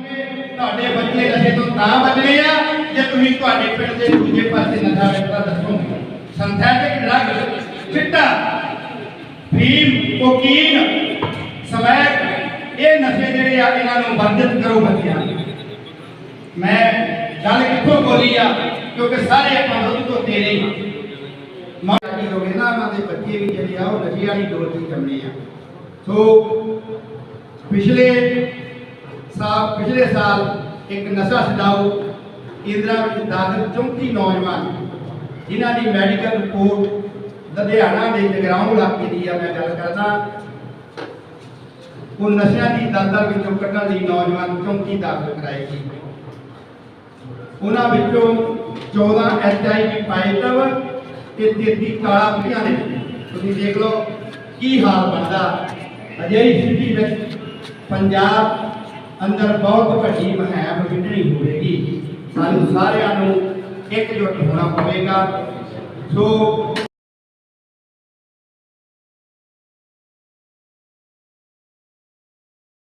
ਕਿਉਂਕਿ ਤੁਹਾਡੇ ਬੱਚੇ ਨਸ਼ੇ ਤੋਂ ਤਾਂ ਬਚਣੇ ਆ ਜੇ ਤੁਸੀਂ ਤੁਹਾਡੇ ਪਿੰਡ ਦੇ ਦੂਜੇ ਪਾਸੇ ਨਸ਼ਾ ਵੇਚਦਾ ਦੱਸੋਗੇ ਸਿੰਥੈਟਿਕ ਡਰੱਗ ਚਿੱਟਾ ਫੀਮ ਕੋਕੀਨ ਸਮੈਕ ਇਹ ਨਸ਼ੇ ਜਿਹੜੇ ਆ ਇਹਨਾਂ ਨੂੰ ਵਰਜਿਤ ਕਰੋ ਬੱਚਿਆਂ ਨੂੰ। ਮੈਂ ਗੱਲ ਕਿੱਥੋਂ ਬੋਲੀ ਆ ਕਿਉਂਕਿ ਸਾਰੇ ਆਪਾਂ ਦੁੱਧ ਤੋਂ ਤੇਰੇ ਮਾੜੀ ਹੋ ਗਏ ਨਾ ਉਹਨਾਂ ਦੇ ਬੱਚੇ ਵੀ ਜਿਹੜੇ ਆ ਉਹ ਨਸ਼ੇ ਵਾਲੀ ਡੋਰ ਦੀ ਜੰਮੇ ਆ ਸੋ ਪਿਛਲੇ ਸਾਲ ਪਿਛਲੇ ਸਾਲ ਇੱਕ ਨਸ਼ਾ ਛਡਾਊ ਕੇਂਦਰਾਂ ਵਿੱਚ ਦਾਖਲ 34 ਨੌਜਵਾਨ ਜਿਨ੍ਹਾਂ ਦੀ ਮੈਡੀਕਲ ਰਿਪੋਰਟ ਲੁਧਿਆਣਾ ਦੇ ਜਗਰਾਉਂ ਇਲਾਕੇ ਦੀ ਆ, ਮੈਂ ਗੱਲ ਕਰਦਾ। ਉਹ ਨਸ਼ਿਆਂ ਦੀ ਦਲਦਲ ਵਿੱਚੋਂ ਕੱਢਣ ਲਈ ਨੌਜਵਾਨ 34 ਦਾਖਲ ਕਰਾਏ ਗਏ। ਉਹਨਾਂ ਵਿੱਚੋਂ 14 ਐਚਆਈਵੀ ਪਾਜ਼ਿਟਿਵ ਤੇ 33 ਕਾਲਾ ਪੀਆਂ ਨੇ। ਤੁਸੀਂ ਦੇਖ ਲਓ ਕੀ ਹਾਲ ਬਣਦਾ। ਅਜਿਹੀ ਸਥਿਤੀ ਵਿੱਚ ਪੰਜਾਬ ਅੰਦਰ ਬਹੁਤ ਵੱਡੀ ਮਹਿਮ ਵਿੱਢਣੀ ਹੋਵੇਗੀ। ਸਾਨੂੰ ਸਾਰਿਆਂ ਨੂੰ ਇਕਜੁੱਟ ਹੋਣਾ ਪਵੇਗਾ। ਸੋ